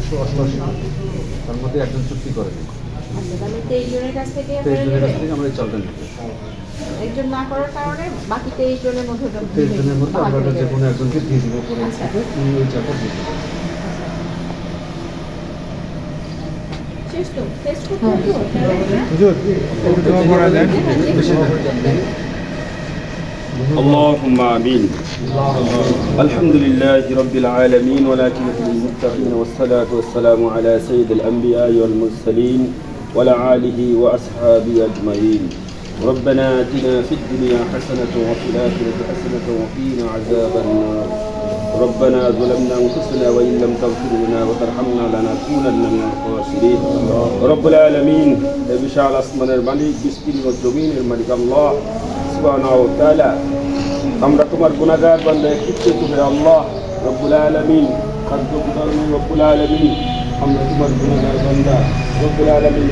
নয়শো অষ্টআশি। তার মধ্যে একজন চুক্তি করেনি আচ্ছা তাহলে তেইশ জনের কাছ থেকে আমরা এই চালটা নিব। একজন না করার কারণে বাকি তেইশ জনের মধ্যে তেইশ জনের মধ্যে আমরা যে কোনো একজনকে দিয়ে দিব পরে আচ্ছা। উনি ওই চালটা দিয়ে দেবেন। শেষ তো? টেস্ট করতে হবে اللهم آمين. الحمد لله رب العالمين والعاقبة للمتقين والصلاة والسلام على سيد الأنبياء والمرسلين وعلى آله وأصحابه أجمعين. ربنا آتنا في الدنيا حسنة وفي الآخرة حسنة وقنا عذاب النار. ربنا ظلمنا أنفسنا وإن لم تغفر لنا وترحمنا لنكونن من الخاسرين. رب العالمين بشعل أسمان الملك بسكين والجمين الملك الله سبحانه وتعالى. আমরা তোমার গুণাগার বান্দায় কিচ্ছে তুমি আল্লাহ রব্বুল আলমিন। খাদ্য গুণাগুণ রব্বুল আলমিন। আমরা তোমার গুণাগার বান্দা। রব্বুল আলমিন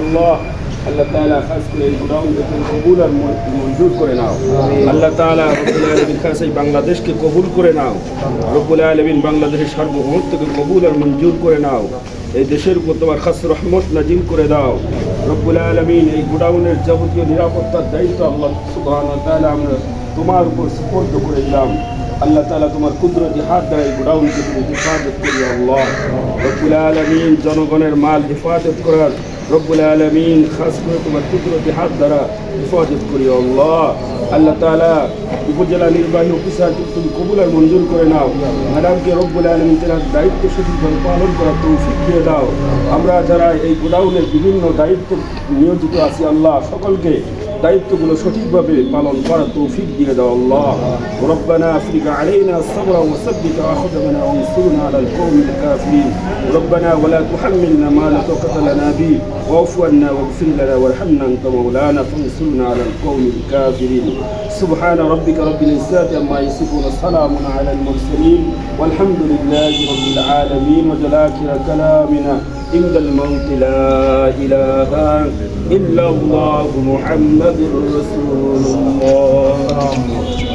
আল্লাহ। আল্লাহ তাআলা খাস করে এই গুণাগুণকে কবুল আর মঞ্জুর করে নাও। আল্লাহ তাআলা রব্বুল আলমিন খাস এই বাংলাদেশকে কবুল করে নাও। রব্বুল আলমিন বাংলাদেশের সার্বভৌমত্বকে কবুল আর মঞ্জুর করে নাও। এই দেশের উপর তোমার খাস রহমত নাজিম করে দাও। রব্বুল আলমিন এই গোডাউনের যাবতীয় নিরাপত্তার দায়িত্ব আল্লাহ সুবাহ তাহলে আমরা তোমার উপর সুপর্দ করে দিলাম। আল্লাহ তালা তোমার কুদরতি হাত দ্বারা এই গোডাউনকে তুমি হেফাজত করি আল্লাহ। রব্বুল আলমিন জনগণের মাল হেফাজত করার রব্বুল আলমিন খাস করে তোমার কুদরতি হাত দ্বারা হেফাজত করি আল্লাহ। আল্লাহ তালা উপজেলা নির্বাহী অফিসারকে তুমি কবুল আর মঞ্জুর করে নাও। ম্যাডামকে রব্বুল আলমিন তেনার দায়িত্ব সঠিকভাবে পালন করার তৌফিক দিয়ে দাও। আমরা যারা এই গোডাউনের বিভিন্ন দায়িত্ব নিয়োজিত আছি, আল্লাহ সকলকে দায়িত্বগুলো সঠিকভাবে পালন করার তৌফিক দিয়ে দাও আল্লাহ ربنا افرغ علينا الصبر وثبت اخذنا وانصرنا على القوم الكافرين ربنا ولا تحملنا ما لا طاقه لنا به واعف عنا واغفر لنا وارحمنا انت مولانا فانصرنا على القوم الكافرين سبحان ربك رب العزه عما يصفون السلام على المرسلين والحمد لله رب العالمين وجلاكر كلامنا عند الموت لا إله إلا الله محمد رسول الله.